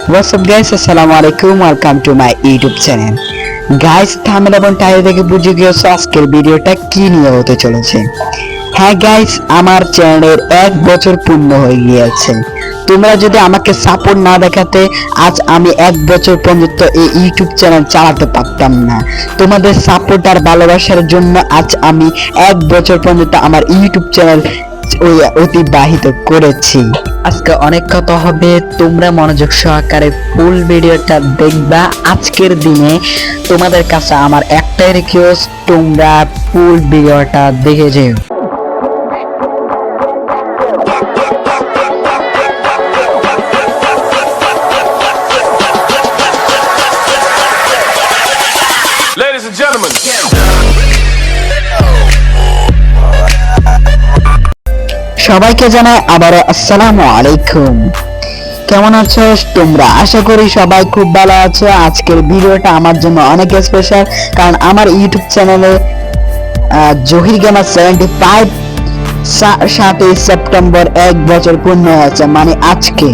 Up, guys? আসসালামু আলাইকুম welcome to my YouTube channel guys thumbnail এবং টাইটেল দেখে বুঝে গিয়েছো আজকের ভিডিওটা কি নিয়ে হতে চলেছে? হ্যাঁ গাইস আমার চ্যানেলের এক বছর পূর্ণ হয়ে গিয়েছে। তোমরা যদি আমাকে সাপোর্ট না দেখাতে, আজ আমি এক বছর পর্যন্ত এই ইউটিউব চ্যানেল চালাতে পারতাম না। তোমাদের সাপোর্ট আর ভালোবাসার জন্য আজ আমি এক বছর পর্যন্ত আমার ইউটিউব চ্যানেল অতিবাহিত করেছি। আজকে অনেক কথা হবে, তোমরা মনোযোগ সহকারে ফুল ভিডিওটা দেখবা। আজকের দিনে তোমাদের কাছে আমার একটাই রিকোয়েস্ট তোমরা ফুল ভিডিওটা দেখে যেও। সবাইকে জানাই আবারও আসসালামু আলাইকুম। কেমন আছো? তোমরা আশা করি সবাই খুব ভালো আছো। আজকের ভিডিওটা আমার জন্য অনেক স্পেশাল কারণ আমার ইউটিউব চ্যানেলে জহির গেমার সেভেন্টি ফাইভ সাতই সেপ্টেম্বর এক বছর পূর্ণ হয়েছে মানে আজকে।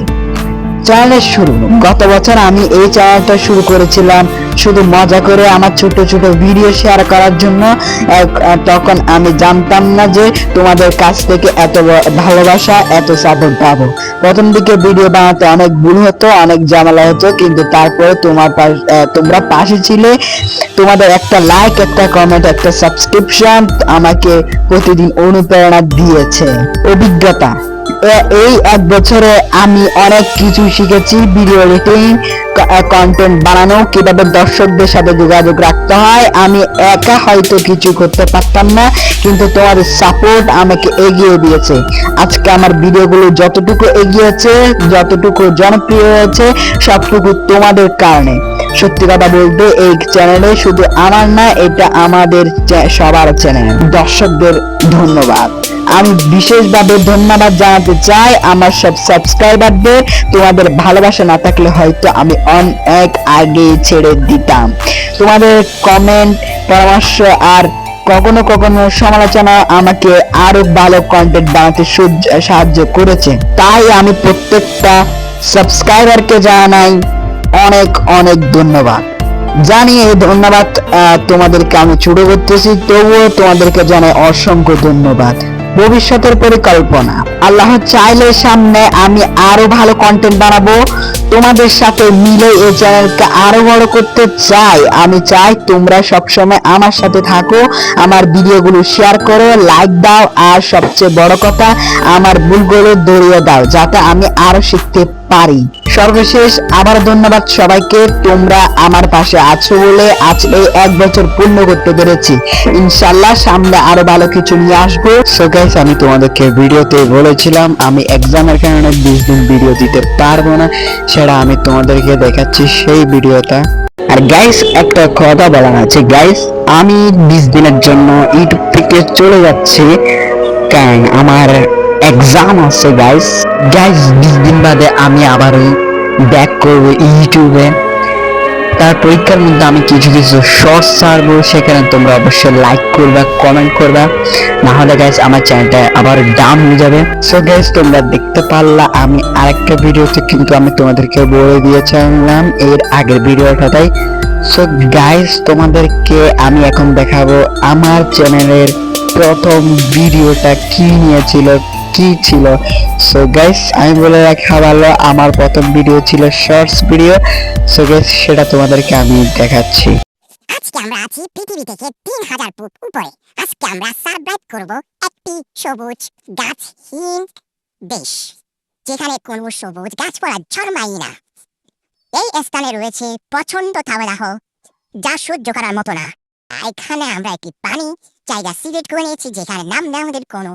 চ্যানেলের শুরু। গত বছর আমি এই চ্যানেলটা শুরু করেছিলাম শুধু মজা করে আমার ছোট ছোট ভিডিও শেয়ার করার জন্য। তখন আমি জানতাম না যে তোমাদের কাছ থেকে এত ভালোবাসা, এত সাপোর্ট পাবো। প্রথম দিকে ভিডিও বানাতে অনেক ভুল হতো, অনেক ঝামেলা হতো, কিন্তু তারপরে তোমার তোমরা পাশে ছিলে। তোমাদের একটা লাইক একটা কমেন্ট একটা সাবস্ক্রিপশন আমাকে প্রতিদিন অনুপ্রেরণা দিয়েছে। অভিজ্ঞতা। এই এক বছরে আমি অনেক কিছু শিখেছি ভিডিও এডিটিং কন্টেন্ট বানানো, কীভাবে দর্শকদের সাথে যোগাযোগ রাখতে হয়। আমি একা হয়তো কিছু করতে পারতাম না, কিন্তু তোমার সাপোর্ট আমাকে এগিয়ে দিয়েছে। আজকে আমার ভিডিওগুলো যতটুকু এগিয়েছে, যতটুকু জনপ্রিয় হয়েছে, সবটুকু তোমাদের কারণে। সত্যি কথা বলতে, এই চ্যানেলে শুধু আমার না, এটা আমাদের সবার চ্যানেল দর্শকদের ধন্যবাদ। আমি বিশেষভাবে ধন্যবাদ জানাতে চাই আমার সব সাবস্ক্রাইবারদের তোমাদের ভালোবাসা না থাকলে হয়তো আমি অনেক আগে ছেড়ে দিতাম। তোমাদের কমেন্ট পরামর্শ আর কখনো কখনো সমালোচনা আমাকে আরও ভালো কন্টেন্ট বানাতে সাহায্য করেছে। তাই আমি প্রত্যেকটা সাবস্ক্রাইবারকে জানাই অনেক অনেক ধন্যবাদ। জানি এই ধন্যবাদ তোমাদেরকে আমি ছোট করতেছি, তবুও তোমাদেরকে জানাই অসংখ্য ধন্যবাদ। ভবিষ্যতের পরিকল্পনা। আল্লাহ চাইলে সামনে আমি আরও ভালো কন্টেন্ট বানাবো। তোমাদের সাথে মিলে এই চ্যানেলকে আরও বড় করতে চাই। আমি চাই তোমরা সবসময় আমার সাথে থাকো, আমার ভিডিওগুলো শেয়ার করো লাইক দাও, আর সবচেয়ে বড় কথা, আমার ভুলগুলো দৌড়িয়ে দাও, যাতে আমি আরও শিখতে পারি। সর্বশেষ আবার ধন্যবাদ সবাইকে, তোমরা আমার পাশে আছো বলে আজ এই এক বছর পূর্ণ করতে পেরেছি। ইনশাল্লাহ সামনে আরও ভালো কিছু নিয়ে আসব। সো গাইস আমি তোমাদেরকে ভিডিওতে বলেছিলাম, আমি এক্সামের কারণে বিশ দিন ভিডিও দিতে পারব না, সেটা আমি তোমাদেরকে দেখাচ্ছি সেই ভিডিওটা। আর গাইস একটা কথা বলার আছে। গাইস আমি বিশ দিনের জন্য ইউটিউব থেকে চলে যাচ্ছি। কারণ আমার এক্সাম আছে গাইস গাইস বিশ দিন বাদে আমি আবার ব্যাক করব ইউটিউবে তার পরীক্ষার মধ্যে আমি কিছু কিছু শর্টস ছাড়বো, সেখানে তোমরা অবশ্যই লাইক করবা কমেন্ট করবা। না হলে গাইস আমার চ্যানেলটা আবার ডাউন হয়ে যাবে। সো গাইস তোমরা দেখতে পারলা, আমি আরেকটা ভিডিওতে কিন্তু আমি তোমাদেরকে বলে দিয়েছিলাম এর আগের ভিডিওটাতেই সো গাইস তোমাদেরকে আমি এখন দেখাবো আমার চ্যানেলের প্রথম ভিডিওটা কি নিয়েছিল কি ছিল? সো গাইস আমি বলে রাখা ভালো আমার প্রথম ভিডিও ছিল শর্টস ভিডিও সো গাইস সেটা তোমাদেরকে আমি দেখাচ্ছি। আজকে আমরা আছি পৃথিবী থেকে তিন হাজার ফুট উপরে। আজকে আমরা সার্ভাইভ করব একটি সবুজ গাছহীন দেশ, যেখানে কোনো সবুজ গাছপালা জন্মাই না। এই স্থানে রয়েছে প্রচণ্ড তাবদাহ যা সহ্য করার মতো না। এখানে আমরা একটি পানি জায়গা সিলেক্ট করে নিয়েছি, যেখানে নাম আমাদের কোনো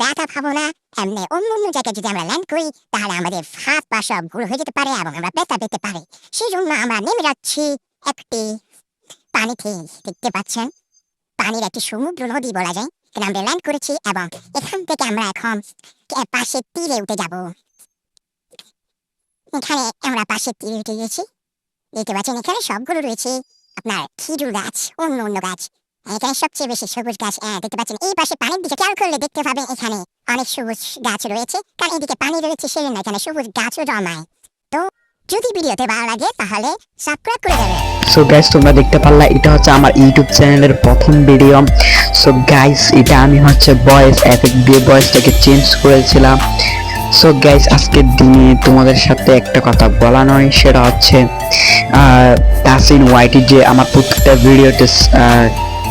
ব্যথা পাবো না। এমনি অন্য অন্য জায়গায় যদি আমরা ল্যান্ড করি, তাহলে আমাদের হাত পা সব গুঁড়ো হয়ে যেতে পারে এবং আমরা ব্যথা পেতে পারি। সেই জন্য আমরা নেমে যাচ্ছি একটি পানিতে, দেখতে পাচ্ছেন? পানির একটি সমুদ্র নদী বলা যায়, এখানে আমরা ল্যান্ড করেছি এবং এখান থেকে আমরা এখন পাশে তীরে উঠে যাব। এখানে আমরা পাশে তীরে উঠে গেছি। দেখতে পাচ্ছেন, এখানে সবগুলো রয়েছে। আপনার খেজুর গাছ, অন্য অন্য গাছ। এখানে সবচেয়ে বেশি সবুজ গাছ দেখতে পাচ্ছেন। এই পাশে পানির দিকে খেয়াল করলে দেখতে পাবেন এখানে অনেক সবুজ গাছ রয়েছে। কারণ এদিকে পানি রয়েছে সেই জন্য এখানে সবুজ গাছও জমায় তো যদি ভিডিওতে ভালো লাগে, তাহলে সাবস্ক্রাইব করে দেবে সো গাইস তোমরা দেখতে পারলা, এটা হচ্ছে আমার ইউটিউব চ্যানেলের প্রথম ভিডিও সো গাইস এটা আমি হচ্ছে ভয়েস এফেক্ট দিয়ে ভয়েসটাকে চেঞ্জ করেছিলাম। সো গাইস আজকের দিনে তোমাদের সাথে একটা কথা বলা নয়, সেটা হচ্ছে তাসিন ওয়াইটি যে আমার প্রত্যেকটা ভিডিওতে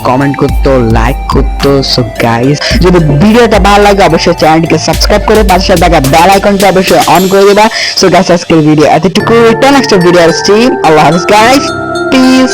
কমেন্ট করতো লাইক করতো। সো গাইস যদি ভিডিওটা ভালো লাগে, অবশ্যই চ্যানেলটিকে সাবস্ক্রাইব করে পাশে থাকা বেল আইকনটা অবশ্যই অন করে দেবা। সো গাইস আজকের ভিডিও এতটুকু নেক্সট ভিডিও আসছি আল্লাহ হাফিজ। Guys piece